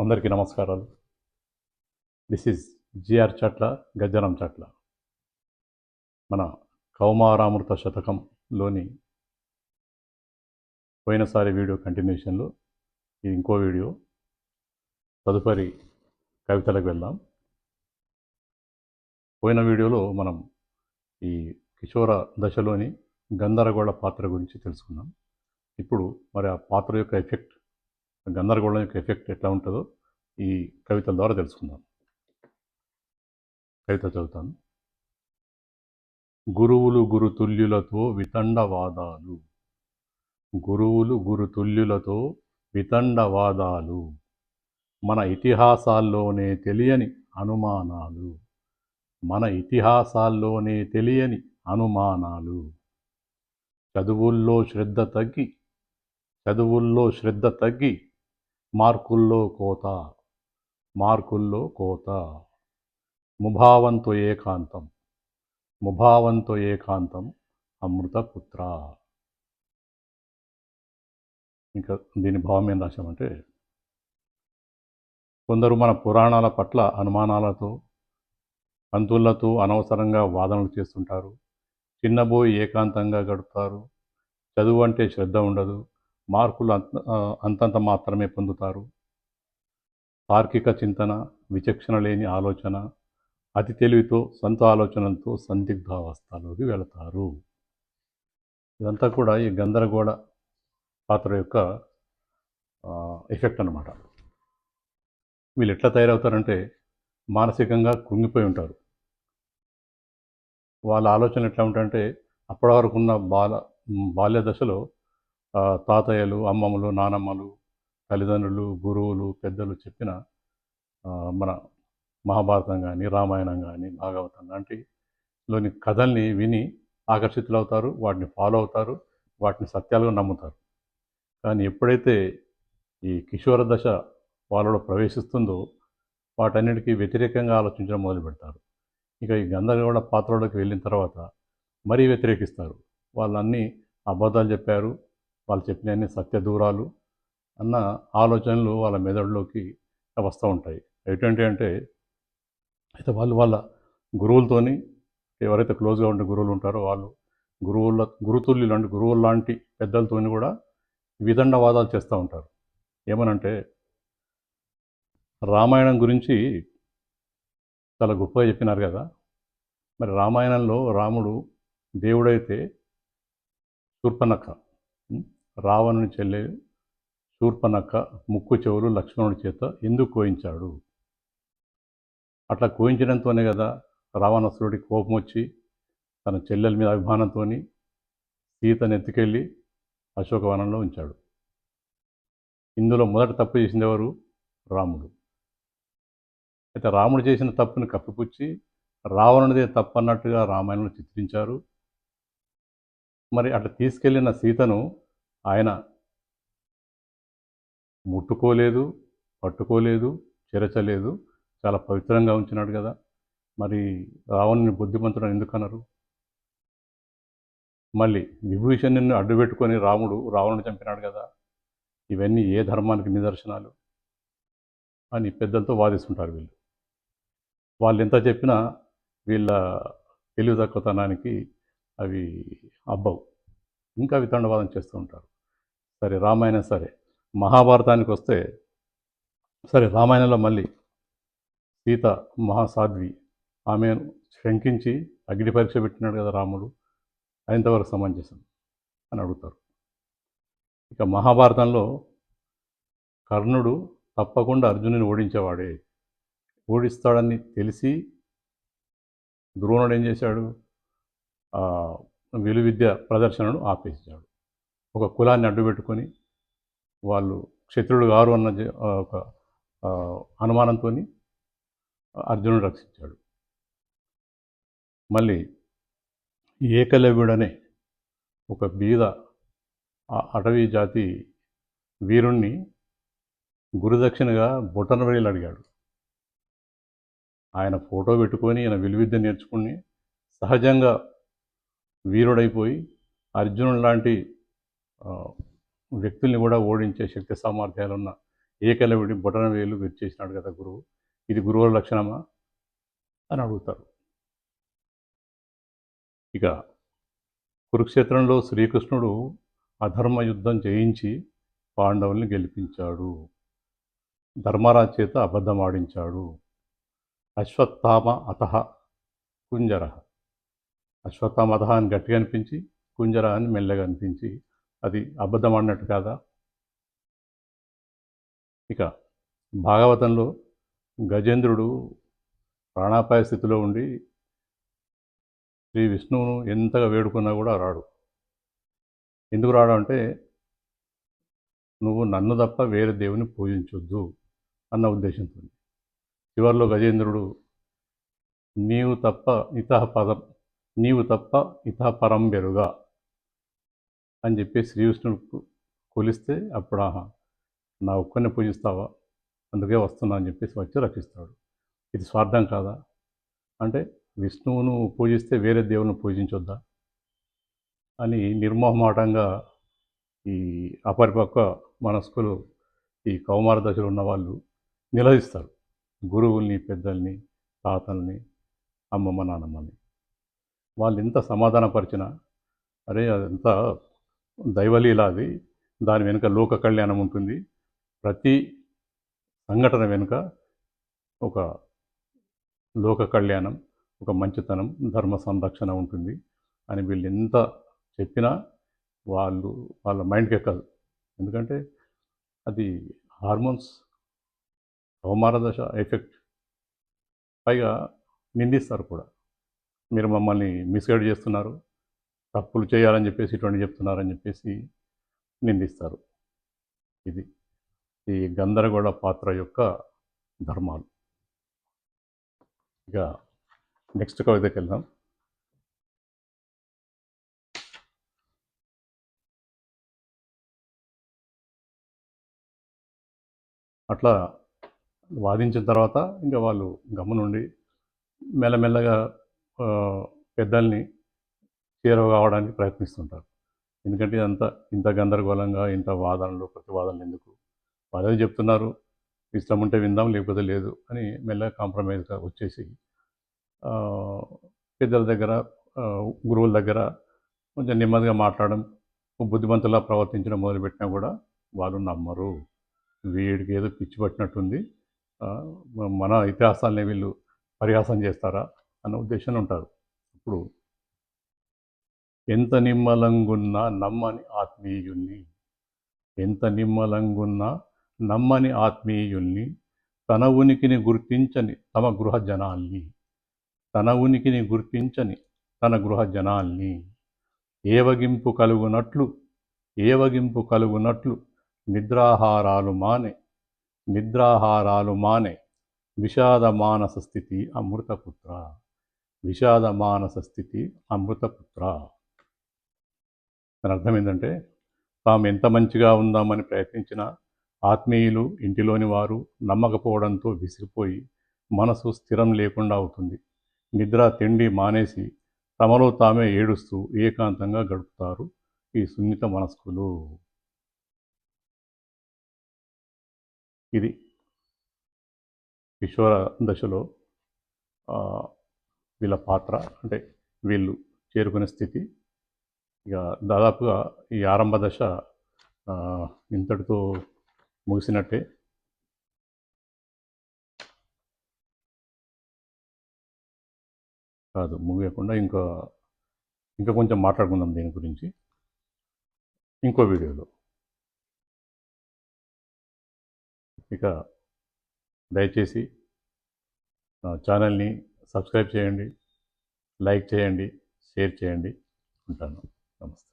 అందరికీ నమస్కారాలు. This is GR Chatla Gajjanam Chatla మన కౌమారామృత శతకంలోని పోయినసారి వీడియో కంటిన్యూషన్లో ఇది ఇంకో వీడియో తదుపరి కవితలకు వెళ్దాం. పోయిన వీడియోలో మనం ఈ కిషోర దశలోని గందరగోళ పాత్ర గురించి తెలుసుకున్నాం. ఇప్పుడు మరి ఆ పాత్ర యొక్క ఎఫెక్ట్ గందరగోళం యొక్క ఎఫెక్ట్ ఎట్లా ఉంటుందో ఈ కవితల ద్వారా తెలుసుకుందాం. కవిత చదువుతాను. గురువులు గురుతుల్యులతో వితండవాదాలు. గురువులు గురుతుల్యులతో వితండవాదాలు. మన ఇతిహాసాల్లోనే తెలియని అనుమానాలు. మన ఇతిహాసాల్లోనే తెలియని అనుమానాలు. చదువుల్లో శ్రద్ధ తగ్గి చదువుల్లో శ్రద్ధ తగ్గి మార్కుల్లో కోత మార్కుల్లో కోత. ముభావంతో ఏకాంతం ముభావంతో ఏకాంతం అమృతపుత్ర ఇంకా దీని భావం ఏం రాశామంటే కొందరు మన పురాణాల పట్ల అనుమానాలతో పంతులతో అనవసరంగా వాదనలు చేస్తుంటారు. చిన్నబోయి ఏకాంతంగా గడుపుతారు. చదువు అంటే శ్రద్ధ ఉండదు. మార్కులు అంత అంతంత మాత్రమే పొందుతారు. తార్కిక చింతన విచక్షణ లేని ఆలోచన అతి తెలివితో సొంత ఆలోచనలతో సందిగ్ధావస్థలోకి వెళతారు. ఇదంతా కూడా ఈ గందరగోళ పాత్ర యొక్క ఎఫెక్ట్ అన్నమాట. వీళ్ళు ఎట్లా తయారవుతారంటే మానసికంగా కృంగిపోయి ఉంటారు. వాళ్ళ ఆలోచన ఎట్లా ఉంటాయంటే అప్పటి వరకు ఉన్న బాల బాల్య దశలో తాతయ్యలు అమ్మమ్మలు నానమ్మలు తల్లిదండ్రులు గురువులు పెద్దలు చెప్పిన మన మహాభారతం కానీ రామాయణం కానీ భాగవతం లాంటి లోని కథల్ని విని ఆకర్షితులవుతారు వాటిని ఫాలో అవుతారు వాటిని సత్యాలుగా నమ్ముతారు. కానీ ఎప్పుడైతే ఈ కిషోర దశ వాళ్ళలో ప్రవేశిస్తుందో వాటన్నిటికీ వ్యతిరేకంగా ఆలోచించడం మొదలు పెడతారు. ఇక ఈ గందరగోళ పాత్రలోకి వెళ్ళిన తర్వాత మరీ వ్యతిరేకిస్తారు. వాళ్ళన్నీ అబద్ధాలు చెప్పారు వాళ్ళు చెప్పినన్ని సత్య దూరాలు అన్న ఆలోచనలు వాళ్ళ మెదడులోకి వస్తూ ఉంటాయి. ఎటువంటి అంటే అయితే వాళ్ళు వాళ్ళ గురువులతోని ఎవరైతే క్లోజ్గా ఉండే గురువులు ఉంటారో వాళ్ళు గురువుల గురుతుల్యులు లాంటి గురువులు లాంటి పెద్దలతోని కూడా విదండవాదాలు చేస్తూ ఉంటారు. ఏమనంటే రామాయణం గురించి చాలా గొప్పగా చెప్పినారు కదా. మరి రామాయణంలో రాముడు దేవుడైతే శూర్పనఖ రావణుని చెల్లె శూర్పనక్క ముక్కు చెవులు లక్ష్మణుడి చేత ఎందుకు కోయించాడు? అట్లా కోయించడంతోనే కదా రావణసురుడి కోపం వచ్చి తన చెల్లెల మీద అభిమానంతో సీతను ఎత్తుకెళ్ళి అశోకవనంలో ఉంచాడు. ఇందులో మొదట తప్పు చేసింది ఎవరు? రాముడు. అయితే రాముడు చేసిన తప్పుని కప్పిపుచ్చి రావణుడిదే తప్పు అన్నట్టుగా రామాయణంలో చిత్రించారు. మరి అట్లా తీసుకెళ్ళిన సీతను ఆయన ముట్టుకోలేదు పట్టుకోలేదు చెరచలేదు చాలా పవిత్రంగా ఉంచినాడు కదా. మరి రావణుని బుద్ధిమంతుడు ఎందుకు అన్నారు? మళ్ళీ విభూషణుని అడ్డు పెట్టుకొని రాముడు రావణుని చంపినాడు కదా. ఇవన్నీ ఏ ధర్మానికి నిదర్శనాలు అని పెద్దలతో వాదిస్తుంటారు వీళ్ళు. వాళ్ళు ఎంత చెప్పినా వీళ్ళ తెలివి తక్కువతనానికి అవి అబ్బవు. ఇంకా వితండవాదం చేస్తూ ఉంటారు. సరే రామాయణం సరే. మహాభారతానికి వస్తే సరే రామాయణంలో మళ్ళీ సీత మహాసాధ్వి ఆమెను శంకించి అగ్ని పరీక్ష పెట్టినాడు కదా రాముడు ఎంతవరకు సమంజసం అని అడుగుతారు. ఇక మహాభారతంలో కర్ణుడు తప్పకుండా అర్జునుని ఓడించేవాడే. ఓడిస్తాడని తెలిసి ద్రోణుడు ఏం చేశాడు? విలువిద్య ప్రదర్శనను ఆపేసాడు ఒక కులాన్ని అడ్డుపెట్టుకొని వాళ్ళు క్షత్రుడు గారు అన్న జ- ఒక అనుమానంతో అర్జునుడు రక్షించాడు. మళ్ళీ ఏకలవ్యుడనే ఒక బీద అటవీ జాతి వీరుణ్ణి గురుదక్షిణగా బొటనవేలు అడిగాడు. ఆయన ఫోటో పెట్టుకొని ఆయన విలువిద్య నేర్చుకుని సహజంగా వీరుడైపోయి అర్జునుడు లాంటి వ్యక్తుల్ని కూడా ఓడించే శక్తి సామర్థ్యాలు ఉన్న ఏకలవిడి బొటన వేలు విరిచేసినాడు కదా గురువు. ఇది గురువుల లక్షణమా అని అడుగుతారు. ఇక కురుక్షేత్రంలో శ్రీకృష్ణుడు అధర్మ యుద్ధం చేయించి పాండవుల్ని గెలిపించాడు. ధర్మరాజ్ చేత అబద్ధం ఆడించాడు అశ్వత్థామ అతహ కుంజర. అశ్వత్థామ అతహ అని గట్టిగా అనిపించి కుంజర అని మెల్లగా అనిపించి అది అబద్ధం అన్నట్టు కాదా? ఇక భాగవతంలో గజేంద్రుడు ప్రాణాపాయ స్థితిలో ఉండి శ్రీ విష్ణువును ఎంతగా వేడుకున్నా కూడా రాడు. ఎందుకు రాడు అంటే నువ్వు నన్ను తప్ప వేరే దేవుని పూజించొద్దు అన్న ఉద్దేశంతో చివరిలో గజేంద్రుడు నీవు తప్ప ఇతహ పదం నీవు తప్ప ఇతహ పరం బెరుగా అని చెప్పి శ్రీ కొలిస్తే అప్పుడు ఆహా నా ఒక్కరిని పూజిస్తావా? అందుకే వస్తున్నా అని చెప్పేసి వచ్చి రక్షిస్తాడు. ఇది స్వార్థం కాదా? అంటే విష్ణువును పూజిస్తే వేరే దేవుని పూజించొద్దా? అని నిర్మోహమాటంగా ఈ అపరిపక్వ మనస్కులు ఈ కౌమార దశలో ఉన్న వాళ్ళు నిలదీస్తారు. గురువుల్ని పెద్దల్ని తాతల్ని అమ్మమ్మ నాన్నమ్మని వాళ్ళు ఎంత సమాధానపరిచినా అరే అదంతా దైవలీల అది. దాని వెనుక లోక కళ్యాణం ఉంటుంది. ప్రతి సంఘటన వెనుక ఒక లోక కళ్యాణం ఒక మంచితనం ధర్మ సంరక్షణ ఉంటుంది అని వీళ్ళు ఎంత చెప్పినా వాళ్ళు వాళ్ళ మైండ్కి ఎక్కదు. ఎందుకంటే అది హార్మోన్స్ కౌమార దశ ఎఫెక్ట్ పైగా నిందిస్తారు కూడా. మీరు మమ్మల్ని మిస్గైడ్ చేస్తున్నారు. తప్పులు చేయాలని చెప్పేసి ఇటువంటి చెప్తున్నారని చెప్పేసి నిందిస్తారు. ఇది ఈ గందరగోళ పాత్ర యొక్క ధర్మాలు. ఇక నెక్స్ట్ కవితకి వెళ్దాం. అట్లా వాదించిన తర్వాత ఇంకా వాళ్ళు గమ్మునుండి మెల్లమెల్లగా పెద్దల్ని చేరువ కావడానికి ప్రయత్నిస్తుంటారు. ఎందుకంటే ఇదంతా ఇంత గందరగోళంగా ఇంత వాదనలు ప్రతివాదనలు ఎందుకు? వాళ్ళే చెప్తున్నారు ఇష్టం ఉంటే విందాం లేకపోతే లేదు అని మెల్లగా కాంప్రమైజ్గా వచ్చేసి పెద్దల దగ్గర గురువుల దగ్గర కొంచెం నెమ్మదిగా మాట్లాడడం బుద్ధిమంతులా ప్రవర్తించడం మొదలుపెట్టినా కూడా వాళ్ళు నమ్మరు. వీడికి ఏదో పిచ్చి పట్టినట్టుంది. మన ఇతిహాసాలని వీళ్ళు పరిహాసం చేస్తారా అన్న ఉద్దేశంలో ఉంటారు. ఇప్పుడు ఎంత నిమ్మలంగున్నా నమ్మని ఆత్మీయుణ్ణి. ఎంత నిమ్మలంగున్నా నమ్మని ఆత్మీయుల్ని తన ఉనికిని గుర్తించని తమ గృహ జనాల్ని తన ఉనికిని గుర్తించని తన గృహ జనాల్ని ఏవగింపు కలుగునట్లు ఏవగింపు కలుగునట్లు నిద్రాహారాలు మానే నిద్రాహారాలు మానే. విషాద మానస స్థితి అమృతపుత్ర విషాద మానస స్థితి అమృతపుత్ర. దాని అర్థం ఏంటంటే తాము ఎంత మంచిగా ఉందామని ప్రయత్నించినా ఆత్మీయులు ఇంటిలోని వారు నమ్మకపోవడంతో విసిగిపోయి మనసు స్థిరం లేకుండా అవుతుంది. నిద్ర తిండి మానేసి తమలో తామే ఏడుస్తూ ఏకాంతంగా గడుపుతారు ఈ సున్నిత మనస్కులు. ఇది కిషోర దశలో వీళ్ళ పాత్ర అంటే వీళ్ళు చేరుకునే స్థితి. ఇక దాదాపుగా ఈ ఆరంభ దశ ఇంతటితో ముగిసినట్టే. కాదు ముగియకుండా ఇంకా ఇంకా కొంచెం మాట్లాడుకుందాం దీని గురించి. ఇంకో వీడియోలో. ఇక దయచేసి నా ఛానల్ని సబ్స్క్రైబ్ చేయండి లైక్ చేయండి షేర్ చేయండి ఉంటాను Vamos.